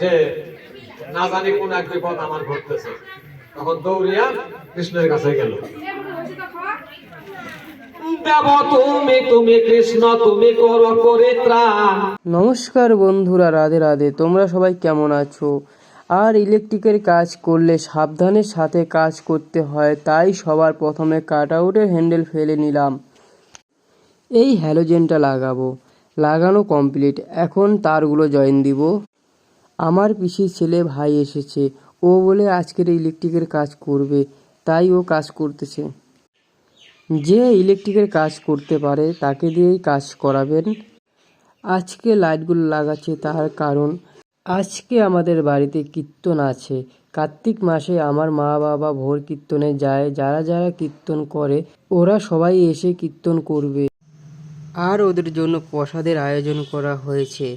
যে না জানি কোন এক বিপদ আমার ঘটতেছে। তখন দৌড়িয়া কৃষ্ণের কাছে গেল। নমস্কার বন্ধুরা, রাধে রাধে, তোমরা সবাই কেমন আছো? আর ইলেকট্রিকের কাজ করলে সাবধানের সাথে কাজ করতে হয়, তাই সবার প্রথমে কাট আউটের হ্যান্ডেল ফেলে নিলাম। এই হ্যালোজেনটা লাগাবো। লাগানো কমপ্লিট এখন তারগুলো জয়েন দিব। আমার পিসির ছেলে ভাই এসেছে। ও বলে আজকের ইলেকট্রিকের কাজ করবে। তাই ও কাজ করতেছে। যে ইলেকট্রিকের কাজ করতে পারে, তাকে দিয়েই কাজ করাবেন। আজকে লাইটগুলো লাগাচ্ছে তার কারণ, আজকে আমাদের বাড়িতে কীর্তন আছে। কার্তিক মাসে আমার মা বাবা ভোর কীর্তনে যায়। যারা যারা কীর্তন করে, ওরা সবাই এসে কীর্তন করবে। আর ওদের জন্য প্রসাদের আয়োজন করা হয়েছে।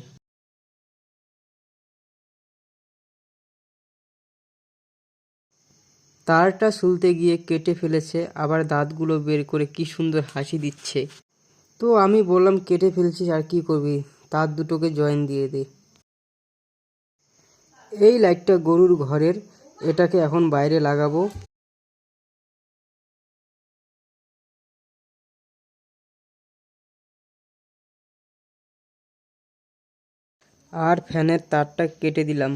তারটা সুলতে গিয়ে কেটে ফেলেছে, আবার দাঁতগুলো বের করে কি সুন্দর হাসি দিচ্ছে। তো আমি বললাম, কেটে ফেলছিস আর কি করবি? তার দুটোকে জয়েন দিয়ে দে। এই লাইটটা গরুর ঘরের, এটাকে এখন বাইরে লাগাবো। আর ফ্যানের তারটা কেটে দিলাম।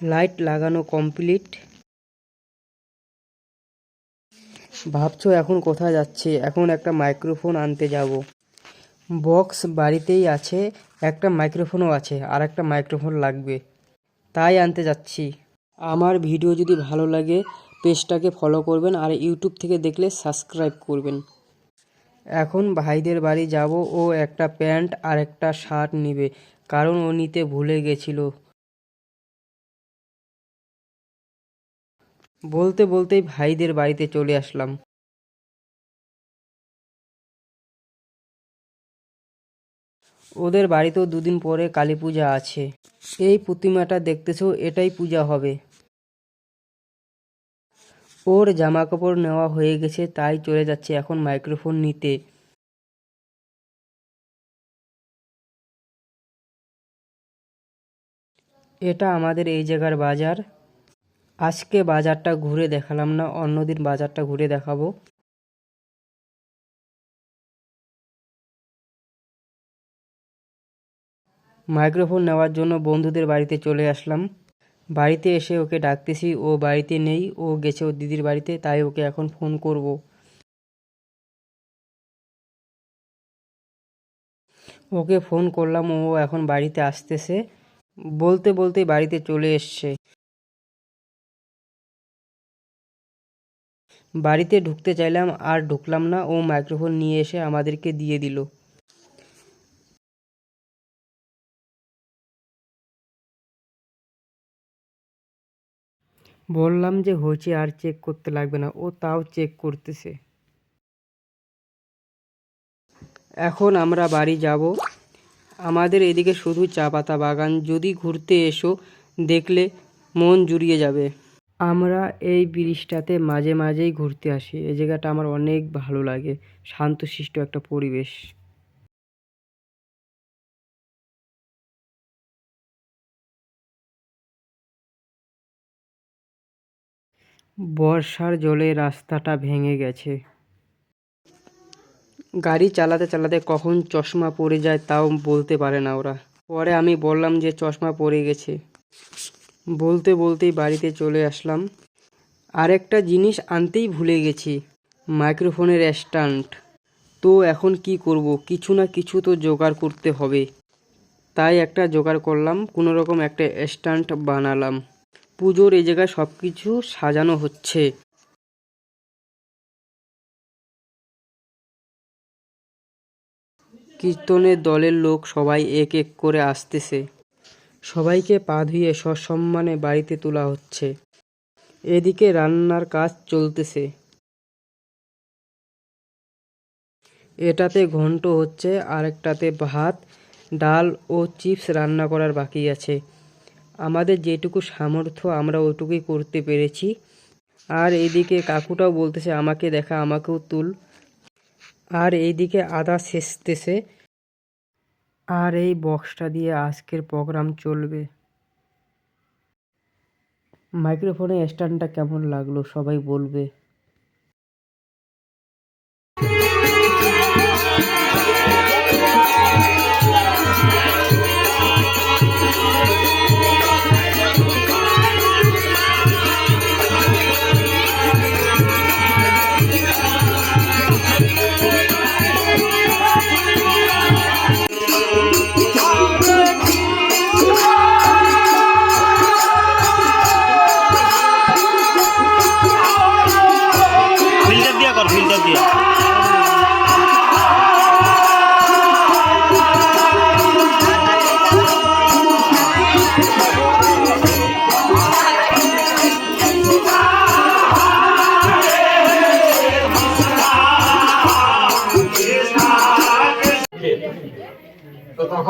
লাইট লাগানো কমপ্লিট। ভাবছ এখন কোথায় যাচ্ছে? এখন একটা মাইক্রোফোন আনতে যাব। বক্স বাড়িতেই আছে, একটা মাইক্রোফোনও আছে, আর একটা মাইক্রোফোন লাগবে। তাই আনতে যাচ্ছি। আমার ভিডিও যদি ভালো লাগে পেজটাকে ফলো করবেন আর ইউটিউব থেকে দেখলে সাবস্ক্রাইব করবেন। এখন ভাইদের বাড়ি যাব, ও একটা প্যান্ট আর একটা শার্ট নেবে, কারণ ও নিতে ভুলে গেছিল। বলতে বলতেই ভাইদের বাড়িতে চলে আসলাম। ওদের বাড়িতেও দুদিন পরে কালী পূজা আছে। এই প্রতিমাটা দেখতেছো, এটাই পূজা হবে। ওর জামা কাপড় নেওয়া হয়ে গেছে, তাই চলে যাচ্ছে এখন মাইক্রোফোন নিতে। এটা আমাদের এই জায়গার বাজার। আজকে বাজারটা ঘুরে দেখালাম না, অন্যদিন বাজারটা ঘুরে দেখাবো। মাইক্রোফোন নেওয়ার জন্য বন্ধুদের বাড়িতে চলে আসলাম। বাড়িতে এসে ওকে ডাকতেছি, ও বাড়িতে নেই, ও গেছে ওর দিদির বাড়িতে, তাই ওকে এখন ফোন করব। ওকে ফোন করলাম, ও এখন বাড়িতে আসতেছে। বলতে বলতে বাড়িতে চলে এসছে। বাড়িতে ঢুকতে চাইলাম, আর ঢুকলাম না, ও মাইক্রোফোন নিয়ে এসে আমাদেরকে দিয়ে দিল। বললাম যে হয়েছে আর চেক করতে লাগবে না। ও তাও চেক করতেছে। এখন আমরা বাড়ি যাব। আমাদের এদিকে শুধু চা পাতা বাগান। যদি ঘুরতে এসো, দেখলে মন জুড়িয়ে যাবে। আমরা এই ব্রিজটাতে মাঝে মাঝেই ঘুরতে আসি। এই জায়গাটা আমার অনেক ভালো লাগে। শান্তশিষ্ট একটা পরিবেশ। বর্ষার জলে রাস্তাটা ভেঙে গেছে। গাড়ি চালাতে চালাতে কখন চশমা পড়ে যায় তাও বলতে পারে না ওরা। পরে আমি বললাম যে চশমা পড়ে গেছে। বলতে বলতেই বাড়িতে চলে আসলাম। আরেকটা জিনিস আনতেই ভুলে গেছি, মাইক্রোফোনের স্ট্যান্ড। তো এখন কি করব? কিছু না কিছু তো জোগাড় করতে হবে। তাই একটা জোগাড় করলাম কোনো রকম একটা স্ট্যান্ড বানালাম। পুজোর এই জায়গায় সব কিছু সাজানো হচ্ছে। কীর্তনের দলের লোক সবাই এক এক করে আসতেছে। সবাইকে পা ধুয়ে সসম্মানে বাড়িতে তোলা হচ্ছে। এদিকে রান্নার কাজ চলতেছে। এটাতে ঘন্ট হচ্ছে, আরেকটাতে ভাত, ডাল ও চিপস রান্না করার বাকি আছে। আমাদের যেটুকু সামর্থ্য, আমরা ওইটুকুই করতে পেরেছি। আর এদিকে কাকুটাও বলতেছে, আমাকে দেখা, আমাকেও তুল। আর এইদিকে আদা শেষতেছে আর এই বক্সটা দিয়ে আজকের প্রোগ্রাম চলবে। মাইক্রোফোনে স্ট্যান্ডটা কেমন লাগল সবাই বলবে।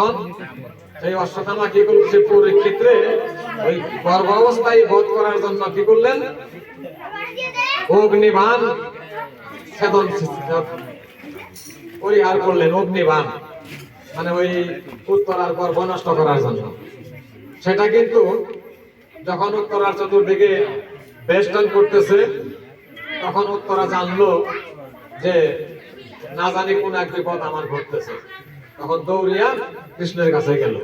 তখন সেই অশ্বত্থামা কি করল সে পরীক্ষিত্রে ওই গর্ভ অবস্থায় বোধ করার জন্য কি করলেন? অগ্নিবান ছেদন পরিহার করলেন অগ্নিবান মানে ওই উত্তরার গর্ভ নষ্ট করার জন্য। সেটা কিন্তু যখন উত্তরার চতুর্দিকে বেষ্টন করতেছে, তখন উত্তরা জানলো যে না জানি কোন এক বিপদ আমার ঘটতেছে। তখন দৌড়িয়া কৃষ্ণের কাছে গেল।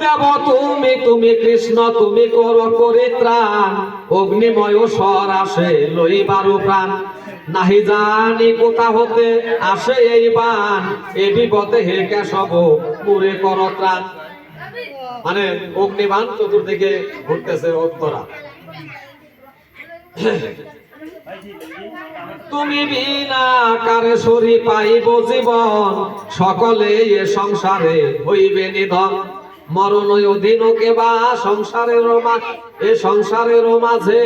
দেব তুমি তুমি কৃষ্ণ, তুমি কর করে ত্রাণ। অগ্নিময় স্বর আসে লইবারু প্রাণ। নাহি জানি কোথা হতে আসে এই বান এ বিপদে হে কেশব পুরে কর ত্রাণ। মানে অগ্নিবান চতুর্দিকে ঘুরতেছে উত্তরা তুমি বিনা কারে সরি পাইব জীবন। সকলে এ সংসারে হইবে নিধন। মরণ অধীন কেবা সংসারের এ সংসারের মাঝে